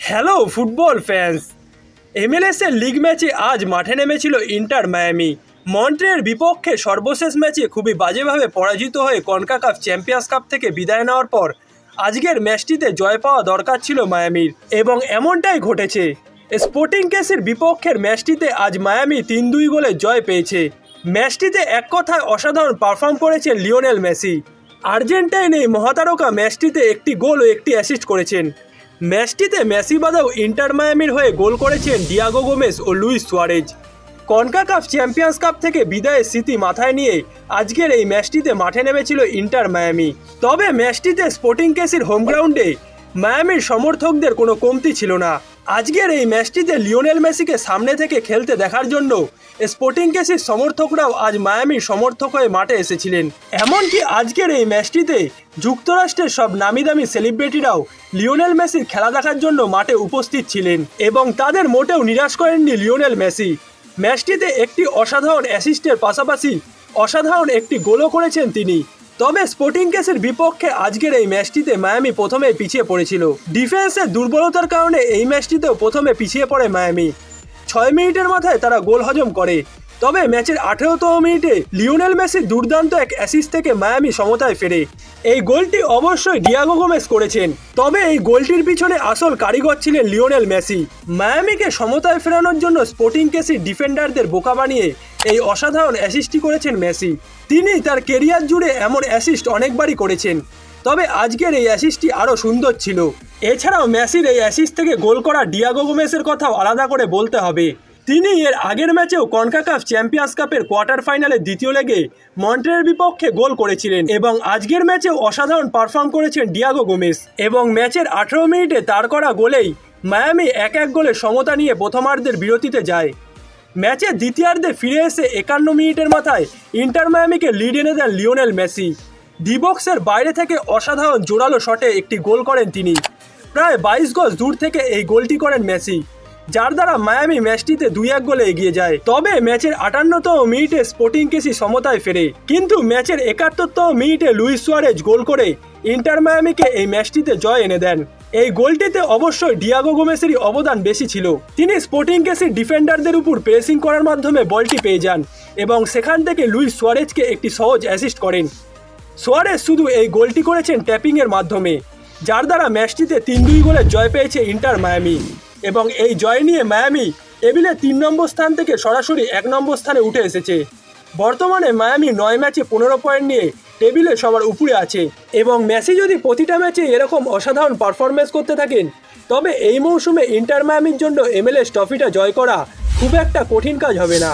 Hello football fans MLS এর league ম্যাচে আজ মাঠে নেমেছিল ইন্টার মায়ামি মন্ট্রের বিপক্ষে সর্বশেষ ম্যাচে খুবই বাজেভাবে পরাজিত হয়ে কনকাকাপ চ্যাম্পিয়ন্স কাপ থেকে বিদায় নেওয়ার পর আজকের ম্যাচটিতে জয় পাওয়া দরকার ছিল মায়ামির এবং এমনটাই ঘটেছে। স্পোর্টিং কেসের বিপক্ষের ম্যাচটিতে আজ মায়ামি তিন দুই গোলে জয় পেয়েছে। ম্যাচটিতে এক কথায় অসাধারণ পারফর্ম করেছেন লিওনেল মেসি আর্জেন্টাইন এই মহাতারকা ম্যাচটিতে একটি গোল ও একটি অ্যাসিস্ট করেছেন। ম্যাচটিতে মেসি বাদাও ইন্টার মায়ামির হয়ে গোল করেছেন ডিয়াগো গোমেস ও Luis Suarez. Concacaf champions cup থেকে বিদায়ের স্মৃতি মাথায় নিয়ে আজকের এই ম্যাচটিতে মাঠে নেমেছিল ইন্টার মায়ামি। তবে ম্যাচটিতে স্পোর্টিং কেসির হোম গ্রাউন্ডে মায়ামির সমর্থকদের কোনো কমতি ছিল না। আজকের এই ম্যাচটিতে লিওনেল মেসিকে সামনে থেকে খেলতে দেখার জন্য স্পোর্টিং কেসির সমর্থকরাও আজ মায়ামির সমর্থক হয়ে মাঠে এসেছিলেন। এমনকি আজকের এই ম্যাচটিতে যুক্তরাষ্ট্রের সব নামি দামি সেলিব্রিটিরাও লিওনেল মেসির খেলা দেখার জন্য মাঠে উপস্থিত ছিলেন এবং তাদের মোটেও নিরাশ করেননি লিওনেল মেসি। ম্যাচটিতে একটি অসাধারণ অ্যাসিস্টের পাশাপাশি অসাধারণ একটি গোলও করেছেন তিনি। তবে স্পোর্টিং কেসের বিপক্ষে আজকের এই ম্যাচটিতে মায়ামি প্রথমে পিছিয়ে পড়েছিল। ডিফেন্সের দুর্বলতার কারণে এই ম্যাচটিতেও প্রথমে পিছিয়ে পড়ে মায়ামি। ছয় মিনিটের মাথায় তারা গোল হজম করে। তবে ম্যাচের আঠেরোতম মিনিটে লিওনেল মেসির দুর্দান্ত এক অ্যাসিস্ট থেকে মায়ামি সমতায় ফেরে। এই গোলটি অবশ্যই ডিয়াগো গোমেস করেছেন। তবে এই গোলটির পিছনে আসল কারিগর ছিলেন লিওনেল মেসি। মায়ামিকে সমতায় ফেরানোর জন্য স্পোর্টিং কেসির ডিফেন্ডারদের বোকা বানিয়ে এই অসাধারণ অ্যাসিস্টটি করেছেন মেসি। তিনি তার কেরিয়ার জুড়ে এমন অ্যাসিস্ট অনেকবারই করেছেন। তবে আজকের এই অ্যাসিস্টটি আরও সুন্দর ছিল। এছাড়াও মেসির এই অ্যাসিস্ট থেকে গোল করা ডিয়াগো গোমেসের কথাও আলাদা করে বলতে হবে। তিনি এর আগের ম্যাচেও কনকাকাফ চ্যাম্পিয়ন্স কাপের কোয়ার্টার ফাইনালে দ্বিতীয় লেগে মন্ট্রের বিপক্ষে গোল করেছিলেন এবং আজকের ম্যাচেও অসাধারণ পারফর্ম করেছেন ডিয়াগো গোমেস। এবং ম্যাচের আঠেরো মিনিটে তার করা গোলেই মায়ামি এক এক গোলে সমতা নিয়ে প্রথমার্ধের বিরতিতে যায়। ম্যাচের দ্বিতীয়ার্ধে ফিরে এসে একান্ন মিনিটের মাথায় ইন্টার মায়ামিকে লিড এনে দেন লিওনেল মেসি। ডিবক্সের বাইরে থেকে অসাধারণ জোরালো শটে একটি গোল করেন তিনি। প্রায় বাইশ গজ দূর থেকে এই গোলটি করেন মেসি। যার দ্বারা মায়ামি ম্যাচটিতে দুই এক গোলে এগিয়ে যায়। তবে ম্যাচের আটান্নতম মিনিটে স্পোর্টিং কেসি সমতায় ফেরে। কিন্তু ম্যাচের একাত্তরতম মিনিটে লুইস সুয়ারেজ গোল করে ইন্টার মায়ামিকে এই ম্যাচটিতে জয় এনে দেন। এই গোলটিতে অবশ্যই ডিয়াগো গোমেসেরই অবদান বেশি ছিল। তিনি স্পোর্টিং কেসের ডিফেন্ডারদের উপর প্রেসিং করার মাধ্যমে বলটি পেয়ে যান এবং সেখান থেকে লুইস সুয়ারেজকে একটি সহজ অ্যাসিস্ট করেন। সোয়ারেজ শুধু এই গোলটি করেছেন ট্যাপিংয়ের মাধ্যমে, যার দ্বারা ম্যাচটিতে তিন দুই গোলে জয় পেয়েছে ইন্টার মায়ামি। এবং এই জয় নিয়ে মায়ামি টেবিলে তিন নম্বর স্থান থেকে সরাসরি এক নম্বর স্থানে উঠে এসেছে। বর্তমানে মায়ামি নয় ম্যাচে পনেরো পয়েন্ট নিয়ে টেবিলে সবার উপরে আছে এবং মেসি যদি প্রতিটা ম্যাচে এরকম অসাধারণ পারফরমেন্স করতে থাকেন, তবে এই মৌসুমে ইন্টার মায়ামির জন্য এমএলএস ট্রফিটা জয় করা খুব একটা কঠিন কাজ হবে না।